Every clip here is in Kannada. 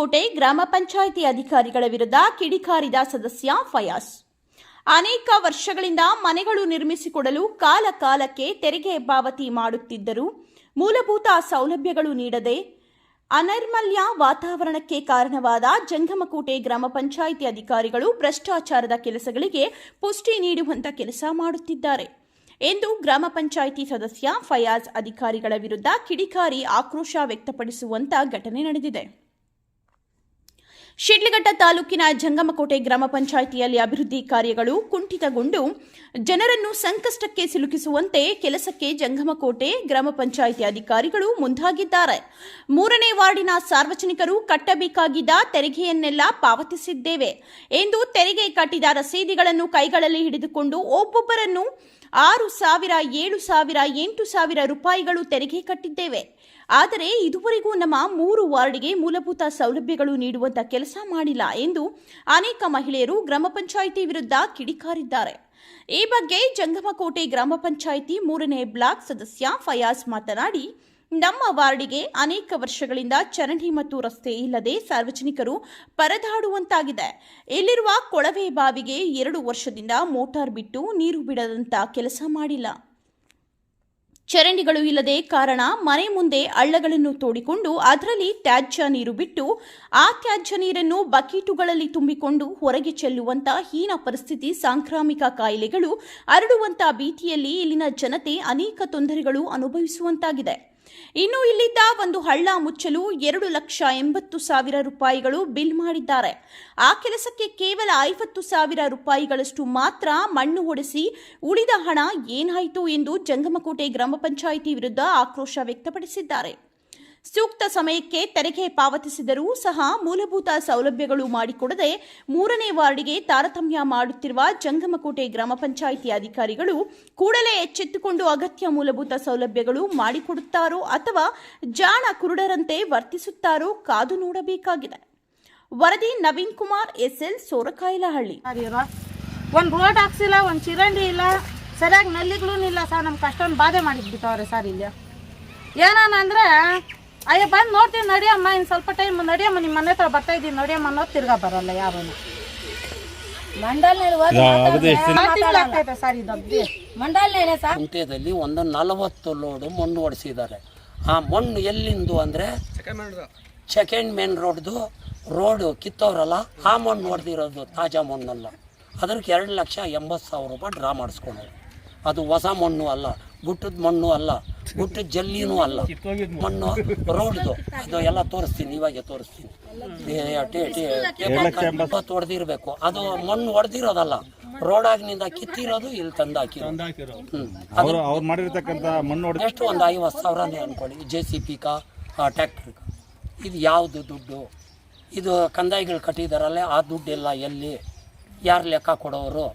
ಜಂಗಮಕೋಟೆ ಗ್ರಾಮ ಪಂಚಾಯಿತಿ ಅಧಿಕಾರಿಗಳ ವಿರುದ್ಧ ಕಿಡಿಕಾರಿದ ಸದಸ್ಯ ಫಯಾಸ್ ಅನೇಕ ವರ್ಷಗಳಿಂದ ಮನೆಗಳು ನಿರ್ಮಿಸಿಕೊಡಲು ಕಾಲ ಕಾಲಕ್ಕೆ ತೆರಿಗೆ ಪಾವತಿ ಮಾಡುತ್ತಿದ್ದರೂ ಮೂಲಭೂತ ಸೌಲಭ್ಯಗಳು ನೀಡದೆ ಅನೈರ್ಮಲ್ಯ ವಾತಾವರಣಕ್ಕೆ ಕಾರಣವಾದ ಜಂಗಮಕೋಟೆ ಗ್ರಾಮ ಪಂಚಾಯಿತಿ ಅಧಿಕಾರಿಗಳು ಭ್ರಷ್ಟಾಚಾರದ ಕೆಲಸಗಳಿಗೆ ಪುಷ್ಟಿ ನೀಡುವಂತ ಕೆಲಸ ಮಾಡುತ್ತಿದ್ದಾರೆ ಎಂದು ಗ್ರಾಮ ಪಂಚಾಯಿತಿ ಸದಸ್ಯ ಫಯಾಜ್ ಅಧಿಕಾರಿಗಳ ವಿರುದ್ಧ ಕಿಡಿಕಾರಿ ಆಕ್ರೋಶ ವ್ಯಕ್ತಪಡಿಸುವಂತ ಘಟನೆ ನಡೆದಿದೆ. ಶಿಡ್ಲಘಟ್ಟ ತಾಲೂಕಿನ ಜಂಗಮಕೋಟೆ ಗ್ರಾಮ ಪಂಚಾಯಿತಿಯಲ್ಲಿ ಅಭಿವೃದ್ಧಿ ಕಾರ್ಯಗಳು ಕುಂಠಿತಗೊಂಡು ಜನರನ್ನು ಸಂಕಷ್ಟಕ್ಕೆ ಸಿಲುಕಿಸುವಂತೆ ಕೆಲಸಕ್ಕೆ ಜಂಗಮಕೋಟೆ ಗ್ರಾಮ ಪಂಚಾಯಿತಿ ಅಧಿಕಾರಿಗಳು ಮುಂದಾಗಿದ್ದಾರೆ. ಮೂರನೇ ವಾರ್ಡಿನ ಸಾರ್ವಜನಿಕರು ಕಟ್ಟಬೇಕಾಗಿದ್ದ ತೆರಿಗೆಯನ್ನೆಲ್ಲ ಪಾವತಿಸಿದ್ದೇವೆ. ಎಂದು ತೆರಿಗೆ ಕಟ್ಟಿದ ರಸೀದಿಗಳನ್ನು ಕೈಗಳಲ್ಲಿ ಹಿಡಿದುಕೊಂಡು ಒಬ್ಬೊಬ್ಬರನ್ನು ಆರು ಸಾವಿರ, ಏಳು ಸಾವಿರ, ಎಂಟು ಸಾವಿರ ರೂಪಾಯಿಗಳು ತೆರಿಗೆ ಕಟ್ಟಿದ್ದೇವೆ. ಆದರೆ ಇದುವರೆಗೂ ನಮ್ಮ ಮೂರು ವಾರ್ಡ್ಗೆ ಮೂಲಭೂತ ಸೌಲಭ್ಯಗಳು ನೀಡುವಂಥ ಕೆಲಸ ಮಾಡಿಲ್ಲ ಎಂದು ಅನೇಕ ಮಹಿಳೆಯರು ಗ್ರಾಮ ಪಂಚಾಯಿತಿ ವಿರುದ್ಧ ಕಿಡಿಕಾರಿದ್ದಾರೆ. ಈ ಬಗ್ಗೆ ಜಂಗಮಕೋಟೆ ಗ್ರಾಮ ಪಂಚಾಯಿತಿ ಮೂರನೇ ಬ್ಲಾಕ್ ಸದಸ್ಯ ಫಯಾಜ್ ಮಾತನಾಡಿ ನಮ್ಮ ವಾರ್ಡಿಗೆ ಅನೇಕ ವರ್ಷಗಳಿಂದ ಚರಂಡಿ ಮತ್ತು ರಸ್ತೆ ಇಲ್ಲದೆ ಸಾರ್ವಜನಿಕರು ಪರದಾಡುವಂತಾಗಿದೆ. ಇಲ್ಲಿರುವ ಕೊಳವೆ ಬಾವಿಗೆ ಎರಡು ವರ್ಷದಿಂದ ಮೋಟಾರ್ ಬಿಟ್ಟು ನೀರು ಬಿಡದಂತ ಕೆಲಸ ಮಾಡಿಲ್ಲ. ಚರಂಡಿಗಳು ಇಲ್ಲದೆ ಕಾರಣ ಮನೆ ಮುಂದೆ ಹಳ್ಳಗಳನ್ನು ತೋಡಿಕೊಂಡು ಅದರಲ್ಲಿ ತ್ಯಾಜ್ಯ ನೀರು ಬಿಟ್ಟು ಆ ತ್ಯಾಜ್ಯ ನೀರನ್ನು ಬಕೀಟುಗಳಲ್ಲಿ ತುಂಬಿಕೊಂಡು ಹೊರಗೆ ಚೆಲ್ಲುವಂತ ಹೀನ ಪರಿಸ್ಥಿತಿ ಸಾಂಕ್ರಾಮಿಕ ಕಾಯಿಲೆಗಳು ಹರಡುವಂತಹ ಭೀತಿಯಲ್ಲಿ ಇಲ್ಲಿನ ಜನತೆ ಅನೇಕ ತೊಂದರೆಗಳು ಅನುಭವಿಸುವಂತಾಗಿದೆ. ಇನ್ನು ಇಲ್ಲಿದ್ದ ಒಂದು ಹಳ್ಳ ಮುಚ್ಚಲು ಎರಡು ಲಕ್ಷ ಎಂಬತ್ತು ಸಾವಿರ ರೂಪಾಯಿಗಳು ಬಿಲ್ ಮಾಡಿದ್ದಾರೆ. ಆ ಕೆಲಸಕ್ಕೆ ಕೇವಲ ಐವತ್ತು ಸಾವಿರ ರೂಪಾಯಿಗಳಷ್ಟು ಮಾತ್ರ ಮಣ್ಣು ಹೊಡೆಸಿ ಉಳಿದ ಹಣ ಏನಾಯಿತು ಎಂದು ಜಂಗಮಕೋಟೆ ಗ್ರಾಮ ಪಂಚಾಯಿತಿ ವಿರುದ್ಧ ಆಕ್ರೋಶ ವ್ಯಕ್ತಪಡಿಸಿದ್ದಾರೆ. ಸೂಕ್ತ ಸಮಯಕ್ಕೆ ತೆರಿಗೆ ಪಾವತಿಸಿದರೂ ಸಹ ಮೂಲಭೂತ ಸೌಲಭ್ಯಗಳು ಮಾಡಿಕೊಡದೆ ಮೂರನೇ ವಾರ್ಡಿಗೆ ತಾರತಮ್ಯ ಮಾಡುತ್ತಿರುವ ಜಂಗಮಕೋಟೆ ಗ್ರಾಮ ಪಂಚಾಯಿತಿ ಅಧಿಕಾರಿಗಳು ಕೂಡಲೇ ಎಚ್ಚೆತ್ತುಕೊಂಡು ಅಗತ್ಯ ಮೂಲಭೂತ ಸೌಲಭ್ಯಗಳು ಮಾಡಿಕೊಡುತ್ತಾರೋ ಅಥವಾ ಜಾಣ ಕುರುಡರಂತೆ ವರ್ತಿಸುತ್ತಾರೋ ಕಾದು ನೋಡಬೇಕಾಗಿದೆ. ವರದಿ ನವೀನ್ ಕುಮಾರ್, ಎಸ್ಎಲ್ ಸೋರಕಾಯಿಲಹಳ್ಳಿ. ಒಂದು ರೋಡ್ ಹಾಕ್ಸಿಲ್ಲ, ಒಂದು ಚಿರಂಡಿ ಇಲ್ಲ, ಸರಿಯಾಗಿ ನಲ್ಲಿಗಳೂ ಇಲ್ಲ ಸರ್ ನಮ್ಗೆ ಅಷ್ಟೊಂದು ಬಾಧೆ ಮಾಡಿದ್ಬಿಟ್ಟವ್ರೆ ಸರ್ ಇಲ್ಲಿ. ಏನಾನ ಅಂದರೆ ಅಯ್ಯ ಬಂದು ನೋಡ್ತೀನಿ ನಡಿಯಮ್ಮ ಇನ್ನು ಸ್ವಲ್ಪ ಟೈಮ್ ನಡಿಯಮ್ಮ ನಿಮ್ಮ ಮನೆ ಹತ್ರ ಬರ್ತಾ ಇದ್ದೀನಿ ನಡಿಯಮ್ಮ ಅನ್ನೋದು ತಿರ್ಗಾ ಬರಲ್ಲ ಯಾರು. ಕುಂಟೆದಲ್ಲಿ ಒಂದು ನಲವತ್ತು ಲೋಡು ಮಣ್ಣು ಹೊಡೆಸಿದ್ದಾರೆ ಆ ಮಣ್ಣು ಎಲ್ಲಿಂದು ಅಂದ್ರೆ ಸೆಕೆಂಡ್ ಮೇನ್ ರೋಡ್ದು ರೋಡು ಕಿತ್ತವ್ರಲ್ಲ ಆ ಮಣ್ಣು ಹೊಡೆದಿರೋದು ತಾಜಾ ಮಣ್ಣಲ್ಲ. ಅದಕ್ಕೆ ಎರಡು ಲಕ್ಷ ಎಂಬತ್ತು ಸಾವಿರ ರೂಪಾಯಿ ಡ್ರಾ ಮಾಡಿಸ್ಕೊಂಡು ಅದು ಹೊಸ ಮಣ್ಣು ಅಲ್ಲ ಗುಟ್ಟದ ಮಣ್ಣು ಅಲ್ಲ. ಗುಟ್ಟದ ಜಲ್ಲಿನೂ ಅಲ್ಲ. ಮಣ್ಣು ರೋಡ್ದು. ಅದು ಎಲ್ಲ ತೋರಿಸ್ತೀನಿ ಇವಾಗೆ ತೋರಿಸ್ತೀನಿ. ಹೊಡೆದಿರ್ಬೇಕು. ಅದು ಮಣ್ಣು ಹೊಡೆದಿರೋದಲ್ಲ. ರೋಡಾಗಿನಿಂದ ಕಿತ್ತಿರೋದು ಇಲ್ಲಿ ತಂದಾಕಿ. ಅವ್ರು ಮಾಡಿರ್ತಕ್ಕಂಥ ಮಣ್ಣು ಎಷ್ಟು ಒಂದು ಐವತ್ತು ಸಾವಿರನೇ ಅನ್ಕೊಳ್ಳಿ. ಜೆ ಸಿ ಪಿ ಕಾ ಟ್ಯಾಕ್ಟ್ರಿ ಇದು ಯಾವುದು ದುಡ್ಡು? ಇದು ಕಂದಾಯಿಗಳು ಕಟ್ಟಿದಾರಲ್ಲ ಆ ದುಡ್ಡೆಲ್ಲ ಎಲ್ಲಿ? ಯಾರು ಲೆಕ್ಕ ಕೊಡೋರು?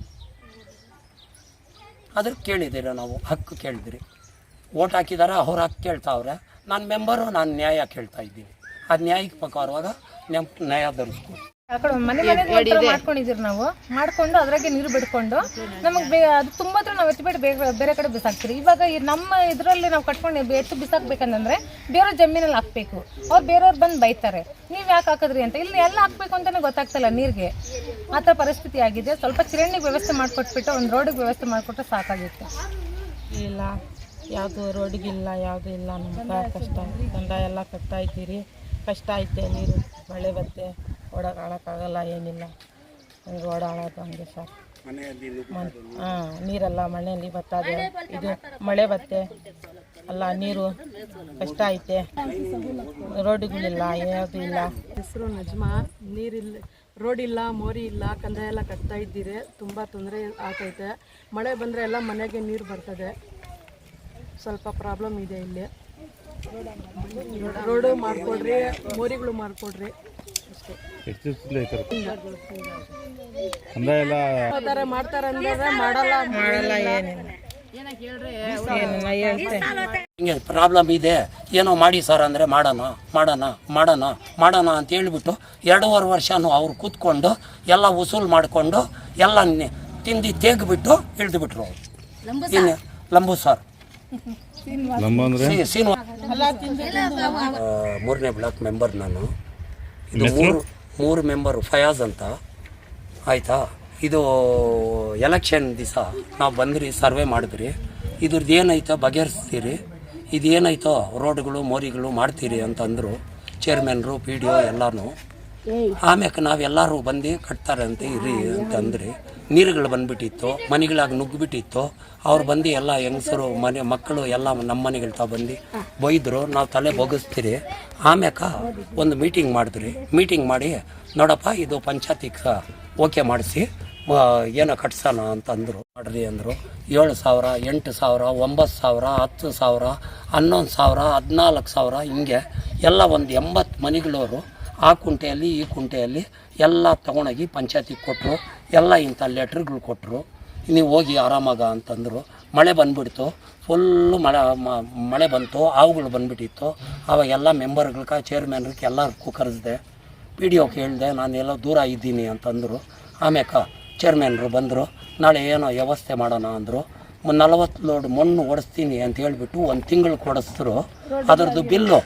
ಅದ್ರ ಕೇಳಿದ್ದೀರ ನಾವು? ಹಕ್ಕು ಕೇಳಿದ್ರಿ. ಓಟ್ ಹಾಕಿದಾರೆ ಅವ್ರು ಹಾಕಿ ಕೇಳ್ತಾವ್ರೆ. ನಾನು ಮೆಂಬರು ನಾನು ನ್ಯಾಯ ಕೇಳ್ತಾ ಇದ್ದೀನಿ. ಅದು ನ್ಯಾಯಕ್ಕೆ ಪ್ರಕಾರವಾಗ ನಮ್ಮ ನ್ಯಾಯ ಧರಿಸ್ಕೊಡಿ ಮನೆ ಮನೆಗೆ ಮಾಡ್ಕೊಂಡಿದ್ದೀರಿ ನಾವು. ಮಾಡ್ಕೊಂಡು ಅದ್ರಾಗೆ ನೀರು ಬಿಡ್ಕೊಂಡು ನಮಗೆ ಬೇ ಅದು ತುಂಬ ಹತ್ರ ನಾವು ಎತ್ತಿಬಿಟ್ಟು ಬೇರೆ ಬೇರೆ ಕಡೆ ಬಿಸಾಕ್ತೀರಿ. ಇವಾಗ ಈ ನಮ್ಮ ಇದರಲ್ಲಿ ನಾವು ಕಟ್ಕೊಂಡು ಎತ್ತು ಬಿಸಾಕ್ಬೇಕಂದ್ರೆ ಬೇರೆ ಜಮೀನಲ್ಲಿ ಹಾಕ್ಬೇಕು. ಅವ್ರು ಬೇರೆಯವ್ರು ಬಂದು ಬೈತಾರೆ. ನೀವು ಯಾಕೆ ಹಾಕಿದ್ರಿ ಅಂತ. ಇಲ್ಲಿ ಎಲ್ಲ ಹಾಕ್ಬೇಕು ಅಂತಾನೆ ಗೊತ್ತಾಗ್ತಲ್ಲ ನೀರಿಗೆ. ಆ ಥರ ಪರಿಸ್ಥಿತಿ ಆಗಿದೆ. ಸ್ವಲ್ಪ ಚಿರಣಿಗೆ ವ್ಯವಸ್ಥೆ ಮಾಡಿಕೊಟ್ಬಿಟ್ಟು ಒಂದು ರೋಡಿಗೆ ವ್ಯವಸ್ಥೆ ಮಾಡಿಕೊಟ್ರೆ ಸಾಕಾಗಿತ್ತು. ಇಲ್ಲ. ಯಾವುದು ರೋಡಿಗಿಲ್ಲ ಯಾವುದು ಇಲ್ಲ ನಮ್ಗೆ ಕಷ್ಟ. ಚಂದ ಎಲ್ಲ ಕಟ್ತಾ ಇದ್ದೀರಿ ಕಷ್ಟ ಐತೆ ನೀರು ಮಳೆ ಬತ್ತೆ ಓಡಾಡೋಕ್ಕಾಗಲ್ಲ ಏನಿಲ್ಲ. ಹಂಗೆ ಓಡಾಡೋದು ಹಂಗೆ ಸರ್. ಹಾಂ ನೀರೆಲ್ಲ ಮಳೆಯಲ್ಲಿ ಬರ್ತದೆ ಇದು ಮಳೆ ಬತ್ತೆ. ಅಲ್ಲ ನೀರು ಕಷ್ಟ ಐತೆ. ರೋಡುಗಳಿಲ್ಲ ಯಾವುದು ಇಲ್ಲ. ಹೆಸರು ನಜ್ಮಾ. ನೀರಿಲ್ಲ ರೋಡ್ ಇಲ್ಲ ಮೋರಿ ಇಲ್ಲ ಕಂದಾಯ ಎಲ್ಲ ಕಟ್ತಾ ಇದ್ದೀರಿ. ತುಂಬ ತೊಂದರೆ ಆಗ್ತೈತೆ. ಮಳೆ ಬಂದರೆ ಎಲ್ಲ ಮನೆಗೆ ನೀರು ಬರ್ತದೆ. ಸ್ವಲ್ಪ ಪ್ರಾಬ್ಲಮ್ ಇದೆ ಇಲ್ಲಿ. ರೋಡು ಮಾಡಿಕೊಡ್ರಿ ಮೋರಿಗಳು ಮಾಡಿಕೊಡ್ರಿ ಎಷ್ಟು ಎಲ್ಲ ಮಾಡ್ತಾರೆ ಮಾಡ್ತಾರೆ ಅಂದ್ರೆ ಮಾಡಲ್ಲ ಮಾಡಲ್ಲ ಹಿಂಗೆ ಪ್ರಾಬ್ಲಮ್ ಇದೆ. ಏನೋ ಮಾಡಿ ಸರ್ ಅಂದರೆ ಮಾಡೋಣ ಮಾಡೋಣ ಮಾಡೋಣ ಮಾಡೋಣ ಅಂತ ಹೇಳ್ಬಿಟ್ಟು ಎರಡೂವರೆ ವರ್ಷನೂ ಅವ್ರು ಕೂತ್ಕೊಂಡು ಎಲ್ಲ ವಸೂಲು ಮಾಡಿಕೊಂಡು ಎಲ್ಲ ತಿಂದು ತೇಗ್ಬಿಟ್ಟು ಇಳಿದು ಅವ್ರು. ಇನ್ನು ಲಂಬು ಸರ್. ಅಂದ್ರೆ? ಮೂರನೇ ಬ್ಲಾಕ್ ಮೆಂಬರ್ ನಾನು. ಇದು ಮೂರು ಮೂರು ಮೆಂಬರು ಫಯಾಜ್ ಅಂತ. ಆಯಿತಾ? ಇದು ಎಲೆಕ್ಷನ್ ದಿವಸ ನಾವು ಬಂದ್ರಿ ಸರ್ವೆ ಮಾಡಿದ್ರಿ. ಇದ್ರದ್ದು ಏನೈತೋ ಬಗೆಹರಿಸ್ತೀರಿ. ಇದೇನೈತೋ ರೋಡ್ಗಳು ಮೋರಿಗಳು ಮಾಡ್ತೀರಿ ಅಂತಂದರು ಚೇರ್ಮನ್ರು ಪಿ ಡಿ ಒ ಎಲ್ಲರೂ ಆಮ್ಯಾಕೆ ನಾವೆಲ್ಲರೂ ಬಂದು ಕಟ್ತಾರೆ ಅಂತ ಇರಿ ಅಂತಂದ್ರಿ. ನೀರುಗಳು ಬಂದ್ಬಿಟ್ಟಿತ್ತು, ಮನೆಗಳಾಗಿ ನುಗ್ಗಿಬಿಟ್ಟಿತ್ತು. ಅವ್ರು ಬಂದು ಎಲ್ಲ ಹೆಂಗಸರು, ಮನೆ, ಮಕ್ಕಳು ಎಲ್ಲ ನಮ್ಮ ಮನೆಗಳ ತಾ ಬಂದು ಬೈದರು, ನಾವು ತಲೆ ಬೊಗಿಸ್ತೀರಿ. ಆಮ್ಯಾಕ ಒಂದು ಮೀಟಿಂಗ್ ಮಾಡಿದ್ರಿ. ಮೀಟಿಂಗ್ ಮಾಡಿ, ನೋಡಪ್ಪ, ಇದು ಪಂಚಾಯತಿಗೆ ಓಕೆ ಮಾಡಿಸಿ ಏನೋ ಕಟ್ಸೋಣ ಅಂತಂದರು ಮಾಡ್ರಿ ಅಂದರು. ಏಳು ಸಾವಿರ, ಎಂಟು ಸಾವಿರ, ಒಂಬತ್ತು ಸಾವಿರ, ಹತ್ತು ಸಾವಿರ, ಹನ್ನೊಂದು ಸಾವಿರ, ಹದಿನಾಲ್ಕು ಸಾವಿರ, ಹಿಂಗೆ ಎಲ್ಲ ಒಂದು ಎಂಬತ್ತು ಮನೆಗಳವರು ಆ ಕುಂಟೆಯಲ್ಲಿ ಈ ಕುಂಟೆಯಲ್ಲಿ ಎಲ್ಲ ತೊಗೊಂಡೋಗಿ ಪಂಚಾಯತಿಗೆ ಕೊಟ್ಟರು ಎಲ್ಲ ಇಂಥ ಲೆಟ್ರ್ಗಳು ಕೊಟ್ಟರು ನೀವು ಹೋಗಿ ಆರಾಮಾಗ ಅಂತಂದರು. ಮಳೆ ಬಂದುಬಿಡ್ತು. ಫುಲ್ಲು ಮಳೆ ಮಳೆ ಬಂತು ಹಾವುಗಳು ಬಂದ್ಬಿಟ್ಟಿತ್ತು. ಅವಾಗೆಲ್ಲ ಮೆಂಬರ್ಗಳ್ಗೆ ಚೇರ್ಮನ್ರಿಗೆ ಎಲ್ಲರಿಗೂ ಕರೆಸಿದೆ ಪಿ ಡಿ ಓಕೆ ಹೇಳಿದೆ ನಾನು ಎಲ್ಲೋ ದೂರ ಇದ್ದೀನಿ ಅಂತಂದರು. ಆಮೇಕ ಚೇರ್ಮನ್ರು ಬಂದರು. ನಾಳೆ ಏನೋ ವ್ಯವಸ್ಥೆ ಮಾಡೋಣ ಅಂದರು. ನಲವತ್ತು ಲೋಡ್ ಮಣ್ಣು ಓಡಿಸ್ತೀನಿ ಅಂತ ಹೇಳಿಬಿಟ್ಟು ಒಂದು ತಿಂಗಳು ಕೊಡಿಸಿದ್ರು ಅದರದ್ದು ಬಿಲ್ಲು.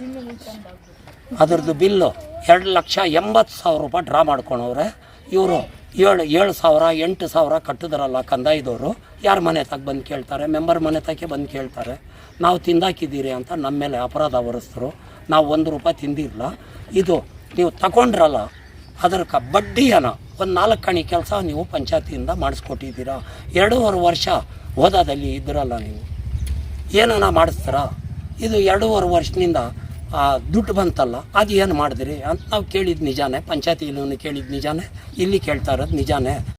ಅದರದ್ದು ಬಿಲ್ಲು ಎರಡು ಲಕ್ಷ ಎಂಬತ್ತು ಸಾವಿರ ರೂಪಾಯಿ ಡ್ರಾ ಮಾಡ್ಕೊಳವ್ರೆ ಇವರು ಏಳು ಏಳು ಸಾವಿರ, ಎಂಟು ಸಾವಿರ ಕಟ್ಟಿದ್ರಲ್ಲ ಕಂದಾಯದವರು. ಯಾರ ಮನೆ ತಗ ಬಂದು ಕೇಳ್ತಾರೆ? ಮೆಂಬರ್ ಮನೆ ತಕ್ಕೆ ಬಂದು ಕೇಳ್ತಾರೆ. ನಾವು ತಿಂದಾಕಿದ್ದೀರಿ ಅಂತ ನಮ್ಮ ಮೇಲೆ ಅಪರಾಧ ಹೊರಿಸಿದ್ರು. ನಾವು ಒಂದು ರೂಪಾಯಿ ತಿಂದಿರಲ್ಲ ಇದು ನೀವು ತಗೊಂಡ್ರಲ್ಲ ಅದರ ಕ ಬಡ್ಡಿಯನ ಒಂದು ನಾಲ್ಕು ಕಣಿ ಕೆಲಸ ನೀವು ಪಂಚಾಯತಿಯಿಂದ ಮಾಡಿಸ್ಕೊಟ್ಟಿದ್ದೀರಾ. ಎರಡೂವರೆ ವರ್ಷ ಹೋದಾದಲ್ಲಿ ಇದ್ರಲ್ಲ ನೀವು. ಏನನ ಮಾಡಿಸ್ತೀರಾ? ಇದು ಎರಡೂವರೆ ವರ್ಷದಿಂದ ದುಡ್ಡು ಬಂತಲ್ಲ, ಅದು ಏನು ಮಾಡಿದ್ರಿ? ಅಂತ ನಾವು ಕೇಳಿದ್ದು ನಿಜಾನೇ ಪಂಚಾಯತಿಲೂ ಕೇಳಿದ ನಿಜಾನೇ, ಇಲ್ಲಿ ಕೇಳ್ತಾ ಇರೋದು ನಿಜಾನೇ.